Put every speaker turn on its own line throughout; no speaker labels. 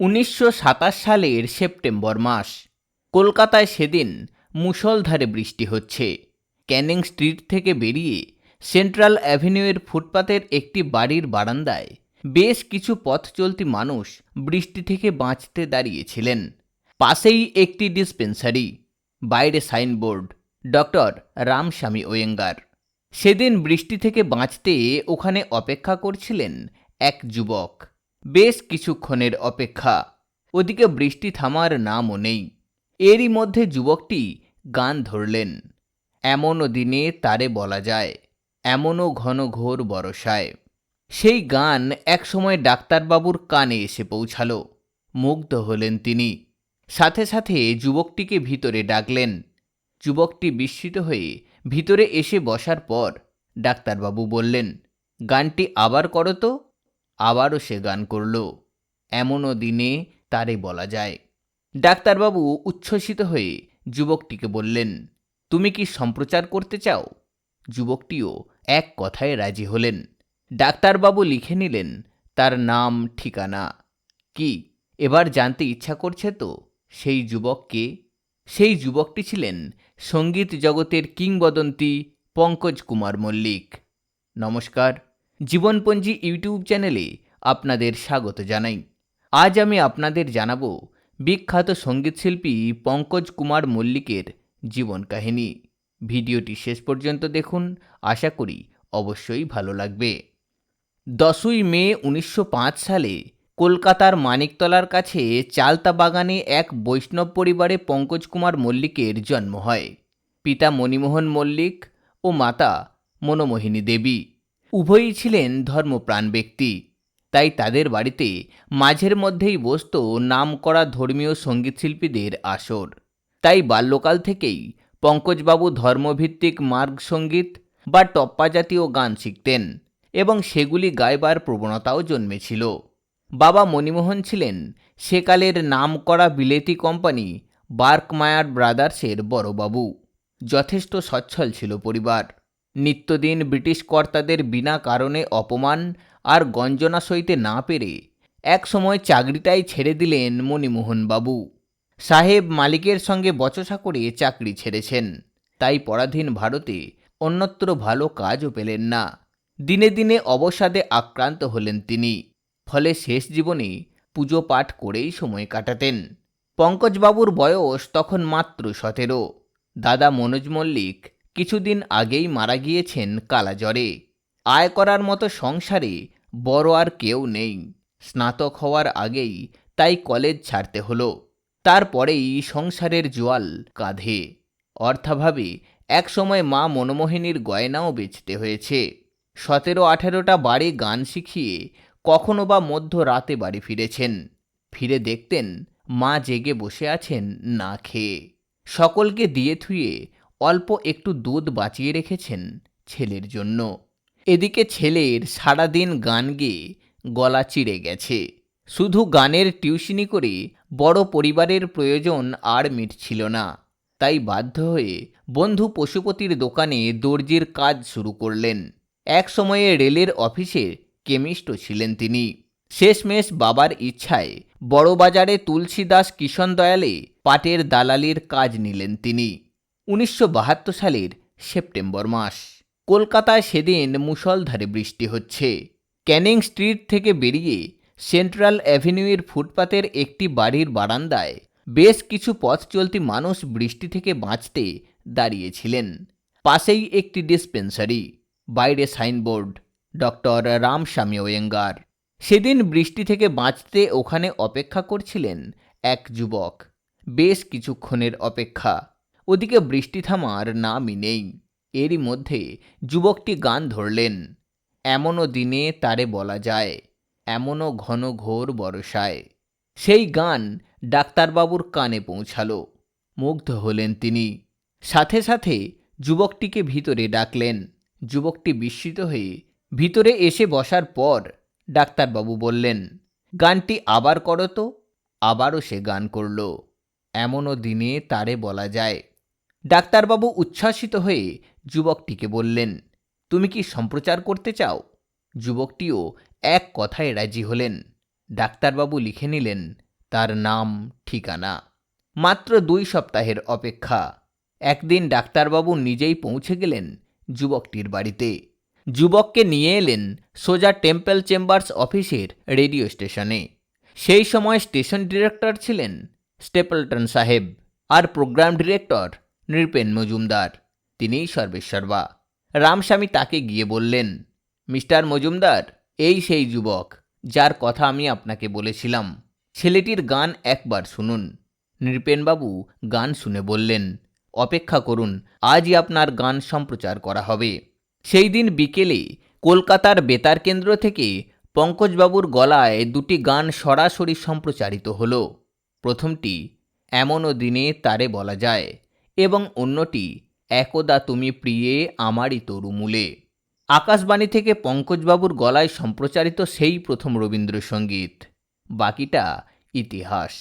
উনিশশো সাতাশ সালের সেপ্টেম্বর মাস। কলকাতায় সেদিন মুষলধারে বৃষ্টি হচ্ছে। ক্যানিং স্ট্রিট থেকে বেরিয়ে সেন্ট্রাল অ্যাভিনিউয়ের ফুটপাতের একটি বাড়ির বারান্দায় বেশ কিছু পথ চলতি মানুষ বৃষ্টি থেকে বাঁচতে দাঁড়িয়েছিলেন। পাশেই একটি ডিসপেন্সারি, বাইরে সাইনবোর্ড, ডক্টর রামস্বামী ওয়েঙ্গার। সেদিন বৃষ্টি থেকে বাঁচতে ওখানে অপেক্ষা করছিলেন এক যুবক। বেশ কিছুক্ষণের অপেক্ষা। ওদিকে বৃষ্টি থামার নামও নেই। এরই মধ্যে যুবকটি গান ধরলেন। এমনও দিনে তারে বলা যায়, এমনও ঘন ঘোর বরসায়। সেই গান একসময় ডাক্তারবাবুর কানে এসে পৌঁছালো। মুগ্ধ হলেন তিনি। সাথে সাথে যুবকটিকে ভিতরে ডাকলেন। যুবকটি বিস্মিত হয়ে ভিতরে এসে বসার পর ডাক্তারবাবু বললেন, গানটি আবার করো তো। আবারও সে গান করল। এমনও দিনে তারে বলা যায়। ডাক্তারবাবু উচ্ছ্বসিত হয়ে যুবকটিকে বললেন, তুমি কি সম্প্রচার করতে চাও? যুবকটিও এক কথায় রাজি হলেন। ডাক্তারবাবু লিখে নিলেন, তার নাম, ঠিকানা। কি, এবার জানতে ইচ্ছা করছে তো? সেই যুবককে, সেই যুবকটি ছিলেন সংগীত জগতের কিংবদন্তি পঙ্কজ কুমার মল্লিক। নমস্কার। জীবনপঞ্জি ইউটিউব চ্যানেলে আপনাদের স্বাগত জানাই। আজ আমি আপনাদের জানাব বিখ্যাত সঙ্গীতশিল্পী পঙ্কজ কুমার মল্লিকের জীবন কাহিনী। ভিডিওটি শেষ পর্যন্ত দেখুন, আশা করি অবশ্যই ভালো লাগবে। দশই মে উনিশশো পাঁচ সালে কলকাতার মানিকতলার কাছে চালতা বাগানে এক বৈষ্ণব পরিবারে পঙ্কজ কুমার মল্লিকের জন্ম হয়। পিতা মণিমোহন মল্লিক ও মাতা মনোমোহিনী দেবী। উভয়ই ছিলেন ধর্মপ্রাণ ব্যক্তি। তাই তাদের বাড়িতে মাঝের মধ্যেই বসত নামকরা ধর্মীয় সঙ্গীতশিল্পীদের আসর। তাই বাল্যকাল থেকেই পঙ্কজবাবু ধর্মভিত্তিক মার্গ সংগীত বা টপ্পা জাতীয় গান শিখতেন এবং সেগুলি গাইবার প্রবণতাও জন্মেছিল। বাবা মণিমোহন ছিলেন সেকালের নামকরা বিলেতি কোম্পানি বার্কমায়ার ব্রাদার্সের বড়বাবু। যথেষ্ট সচ্ছল ছিল পরিবার। নিত্যদিন ব্রিটিশ কর্তাদের বিনা কারণে অপমান আর গঞ্জনা সইতে না পেরে একসময় চাকরিটাই ছেড়ে দিলেন মণিমোহনবাবু। সাহেব মালিকের সঙ্গে বচসা করে চাকরি ছেড়েছেন। তাই পরাধীন ভারতে অন্যত্র ভালো কাজও পেলেন না। দিনে দিনে অবসাদে আক্রান্ত হলেন তিনি। ফলে শেষ জীবনে পুজো পাঠ করেই সময় কাটাতেন। পঙ্কজবাবুর বয়স তখন মাত্র সতেরো। দাদা মনোজ মল্লিক কিছুদিন আগেই মারা গিয়েছেন কালাজ্বরে। আয় করার মতো সংসারে বড় আর কেউ নেই। স্নাতক হওয়ার আগেই তাই কলেজ ছাড়তে হলো। তারপরেই সংসারের জোয়াল কাঁধে। অর্থাভাবে একসময় মা মনমোহিনীর গয়নাও বেচতে হয়েছে। সতেরো আঠেরোটা বাড়ি গান শিখিয়ে কখনো বা মধ্য রাতে বাড়ি ফিরেছেন। ফিরে দেখতেন মা জেগে বসে আছেন না খেয়ে। সকলকে দিয়ে থুয়ে অল্প একটু দুধ বাঁচিয়ে রেখেছেন ছেলের জন্য। এদিকে ছেলের সারাদিন গান গেয়ে গলা চিড়ে গেছে। শুধু গানের টিউশনি করে বড় পরিবারের প্রয়োজন আর মিটছিল না। তাই বাধ্য হয়ে বন্ধু পশুপতির দোকানে দর্জির কাজ শুরু করলেন। এক সময়ে রেলের অফিসে কেমিস্টও ছিলেন তিনি। শেষমেশ বাবার ইচ্ছায় বড়বাজারে তুলসীদাস কিষণ দয়ালে পাটের দালালির কাজ নিলেন তিনি। উনিশশো বাহাত্তর সালের সেপ্টেম্বর মাস। কলকাতায় সেদিন মুষলধারে বৃষ্টি হচ্ছে। ক্যানিং স্ট্রিট থেকে বেরিয়ে সেন্ট্রাল অ্যাভিনিউয়ের ফুটপাতের একটি বাড়ির বারান্দায় বেশ কিছু পথ চলতি মানুষ বৃষ্টি থেকে বাঁচতে দাঁড়িয়েছিলেন। পাশেই একটি ডিসপেন্সারি, বাইরে সাইনবোর্ড, ডক্টর রামস্বামী ওয়েঙ্গার। সেদিন বৃষ্টি থেকে বাঁচতে ওখানে অপেক্ষা করছিলেন এক যুবক। বেশ কিছুক্ষণের অপেক্ষা। ওদিকে বৃষ্টি থামার নামই নেই। এরই মধ্যে যুবকটি গান ধরলেন, এমনও দিনে তারে বলা যায়, এমনও ঘন ঘোর বরসায় সেই গান ডাক্তারবাবুর কানে পৌঁছালো। মুগ্ধ হলেন তিনি। সাথে সাথে যুবকটিকে ভিতরে ডাকলেন। যুবকটি বিস্মিত হয়ে ভিতরে এসে বসার পর ডাক্তারবাবু বললেন, গানটি আবার করো তো। আবারও সে গান করল, এমনও দিনে তারে বলা যায়। ডাক্তারবাবু উচ্ছ্বাসিত হয়ে যুবকটিকে বললেন, তুমি কি সম্প্রচার করতে চাও? যুবকটিও এক কথায় রাজি হলেন। ডাক্তারবাবু লিখে নিলেন, তার নাম, ঠিকানা। মাত্র দুই সপ্তাহের অপেক্ষা। একদিন ডাক্তারবাবু নিজেই পৌঁছে গেলেন যুবকটির বাড়িতে। যুবককে নিয়ে এলেন সোজা টেম্পল চেম্বার্স অফিসের রেডিও স্টেশনে। সেই সময় স্টেশন ডিরেক্টর ছিলেন স্টেপলটন সাহেব আর প্রোগ্রাম ডিরেক্টর নৃপেন মজুমদার, তিনিই সর্বেশ্বরবা। রামস্বামী তাকে গিয়ে বললেন, মিস্টার মজুমদার, এই সেই যুবক, যার কথা আমি আপনাকে বলেছিলাম। ছেলেটির গান একবার শুনুন। নৃপেনবাবু গান শুনে বললেন, অপেক্ষা করুন, আজই আপনার গান সম্প্রচার করা হবে। সেই দিন বিকেলে কলকাতার বেতার কেন্দ্র থেকে পঙ্কজবাবুর গলায় দুটি গান সরাসরি সম্প্রচারিত হল। প্রথমটি, এমনও দিনে তারে বলা যায়। এবং অন্যটি, একদা তুমি প্রিয়ে আমারই তরুমূলে। আকাশবাণী থেকে পঙ্কজবাবুর গলায় সম্প্রচারিত সেই প্রথম রবীন্দ্রসঙ্গীত। বাকিটা ইতিহাস।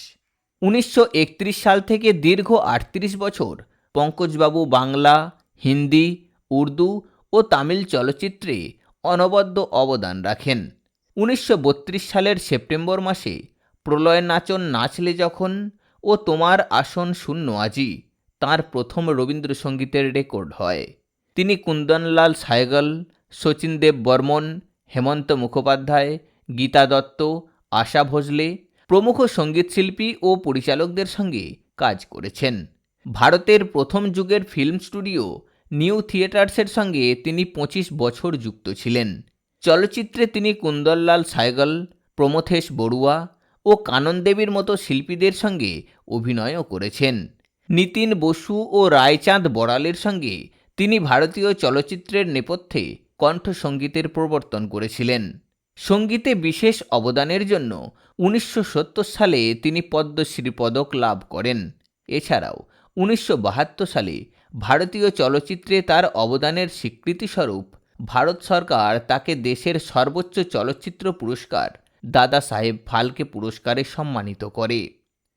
উনিশশো একত্রিশ সাল থেকে দীর্ঘ আটত্রিশ বছর পঙ্কজবাবু বাংলা, হিন্দি, উর্দু ও তামিল চলচ্চিত্রে অনবদ্য অবদান রাখেন। উনিশশো বত্রিশ সালের সেপ্টেম্বর মাসে প্রলয় নাচন নাচলে যখন ও তোমার আসন শূন্য আজি তার প্রথম রবীন্দ্রসঙ্গীতের রেকর্ড হয়। তিনি কুন্দনলাল সায়গল শচীন দেব বর্মন, হেমন্ত মুখোপাধ্যায়, গীতা দত্ত, আশা ভোসলে প্রমুখ সঙ্গীতশিল্পী ও পরিচালকদের সঙ্গে কাজ করেছেন। ভারতের প্রথম যুগের ফিল্ম স্টুডিও নিউ থিয়েটার্সের সঙ্গে তিনি পঁচিশ বছর যুক্ত ছিলেন। চলচ্চিত্রে তিনি কুন্দনলাল সায়গল, প্রমথেশ বড়ুয়া ও কানন দেবীর মতো শিল্পীদের সঙ্গে অভিনয়ও করেছেন। নিতিন বসু ও রায়চাঁদ বড়ালের সঙ্গে তিনি ভারতীয় চলচ্চিত্রের নেপথ্যে কণ্ঠসঙ্গীতের প্রবর্তন করেছিলেন। সঙ্গীতে বিশেষ অবদানের জন্য উনিশশো সত্তর সালে তিনি পদ্মশ্রী পদক লাভ করেন। এছাড়াও উনিশশো বাহাত্তর সালে ভারতীয় চলচ্চিত্রে তার অবদানের স্বীকৃতিস্বরূপ ভারত সরকার তাকে দেশের সর্বোচ্চ চলচ্চিত্র পুরস্কার দাদা সাহেব ফালকে পুরস্কারে সম্মানিত করে।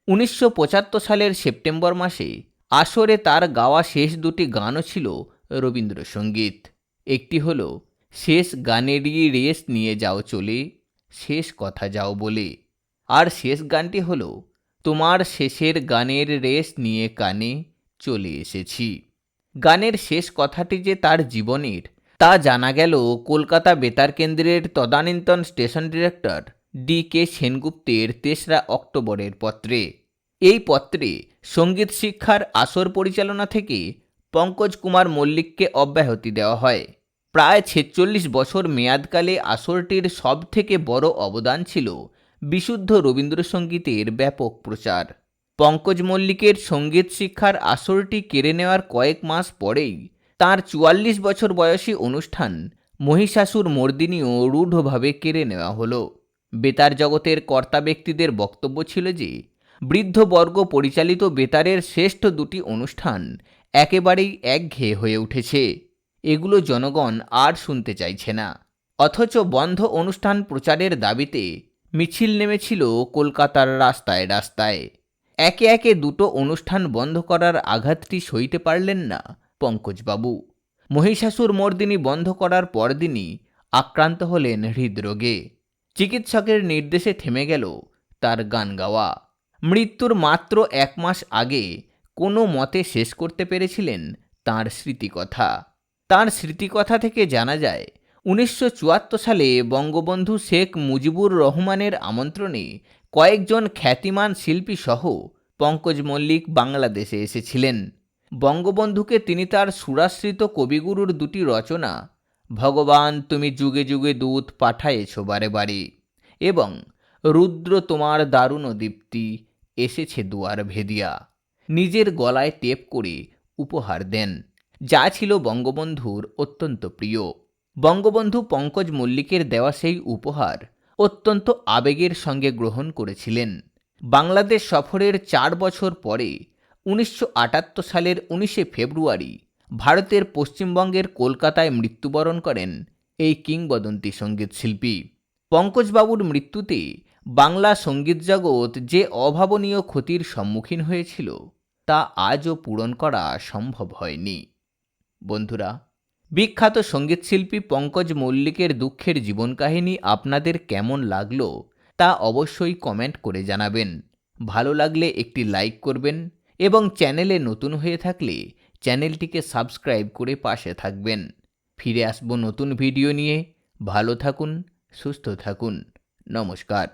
উনিশশো পঁচাত্তর সালের সেপ্টেম্বর মাসে আসরে তার গাওয়া শেষ দুটি গানও ছিল রবীন্দ্রসঙ্গীত। একটি হল, শেষ গানেরই রেস নিয়ে যাও চলে, শেষ কথা যাও বলে। আর শেষ গানটি হল, তোমার শেষের গানের রেস নিয়ে কানে চলে এসেছি। গানের শেষ কথাটি যে তার জীবনের, তা জানা গেল কলকাতা বেতার কেন্দ্রের তদানীন্তন স্টেশন ডিরেক্টর ডি কে সেনগুপ্তের তেসরা অক্টোবরের পত্রে। এই পত্রে সংগীত শিক্ষার আসর পরিচালনা থেকে পঙ্কজ কুমার মল্লিককে অব্যাহতি দেওয়া হয়। প্রায় ছেচল্লিশ বছর মেয়াদকালে আসরটির সবথেকে বড় অবদান ছিল বিশুদ্ধ রবীন্দ্রসঙ্গীতের ব্যাপক প্রচার। পঙ্কজ মল্লিকের সংগীত শিক্ষার আসরটি কেড়ে নেওয়ার কয়েক মাস পরেই তার চুয়াল্লিশ বছর বয়সী অনুষ্ঠান মহিষাসুর মর্দিনীও রূঢ়ভাবে কেড়ে নেওয়া হলো। বেতার জগতের কর্তা ব্যক্তিদের বক্তব্য ছিল যে বৃদ্ধবর্গ পরিচালিত বেতারের শ্রেষ্ঠ দুটি অনুষ্ঠান একেবারেই একঘেয়ে হয়ে উঠেছে। এগুলো জনগণ আর শুনতে চাইছে না। অথচ বন্ধ অনুষ্ঠান প্রচারের দাবিতে মিছিল নেমেছিল কলকাতার রাস্তায় রাস্তায়। একে একে দুটো অনুষ্ঠান বন্ধ করার আঘাতটি সইতে পারলেন না পঙ্কজবাবু। মহিষাসুর মর্দিনী বন্ধ করার পরদিনই আক্রান্ত হলেন হৃদরোগে। চিকিৎসকের নির্দেশে থেমে গেল তার গান গাওয়া। মৃত্যুর মাত্র এক মাস আগে কোনো মতে শেষ করতে পেরেছিলেন তাঁর স্মৃতিকথা। তাঁর স্মৃতিকথা থেকে জানা যায়, উনিশশো চুয়াত্তর সালে বঙ্গবন্ধু শেখ মুজিবুর রহমানের আমন্ত্রণে কয়েকজন খ্যাতিমান শিল্পী সহ পঙ্কজ মল্লিক বাংলাদেশে এসেছিলেন। বঙ্গবন্ধুকে তিনি তার সুরাশ্রিত কবিগুরুর দুটি রচনা ভগবান তুমি যুগে যুগে দূত পাঠায়েছ বারে বারে। এবং রুদ্র তোমার দারুণ দীপ্তি এসেছে দুয়ার ভেদিয়া। নিজের গলায় টেপ করে উপহার দেন। যা ছিল বঙ্গবন্ধুর অত্যন্ত প্রিয়। বঙ্গবন্ধু পঙ্কজ মল্লিকের দেওয়া সেই উপহার অত্যন্ত আবেগের সঙ্গে গ্রহণ করেছিলেন। বাংলাদেশ সফরের চার বছর পরে, উনিশশো আটাত্তর সালের উনিশে ফেব্রুয়ারি ভারতের পশ্চিমবঙ্গের কলকাতায় মৃত্যুবরণ করেন এই কিংবদন্তি সংগীত শিল্পী। পঙ্কজবাবুর মৃত্যুতে বাংলা সংগীত জগৎ যে অভাবনীয় ক্ষতির সম্মুখীন হয়েছিল, তা আজও পূরণ করা সম্ভব হয়নি। বন্ধুরা, বিখ্যাত সঙ্গীতশিল্পী পঙ্কজ মল্লিকের দুঃখের জীবন কাহিনী আপনাদের কেমন লাগল, তা অবশ্যই কমেন্ট করে জানাবেন। ভালো লাগলে একটি লাইক করবেন এবং চ্যানেলে নতুন হয়ে থাকলে চ্যানেলটিকে সাবস্ক্রাইব করে পাশে থাকবেন। ফিরে আসব নতুন ভিডিও নিয়ে। ভালো থাকুন, সুস্থ থাকুন। নমস্কার।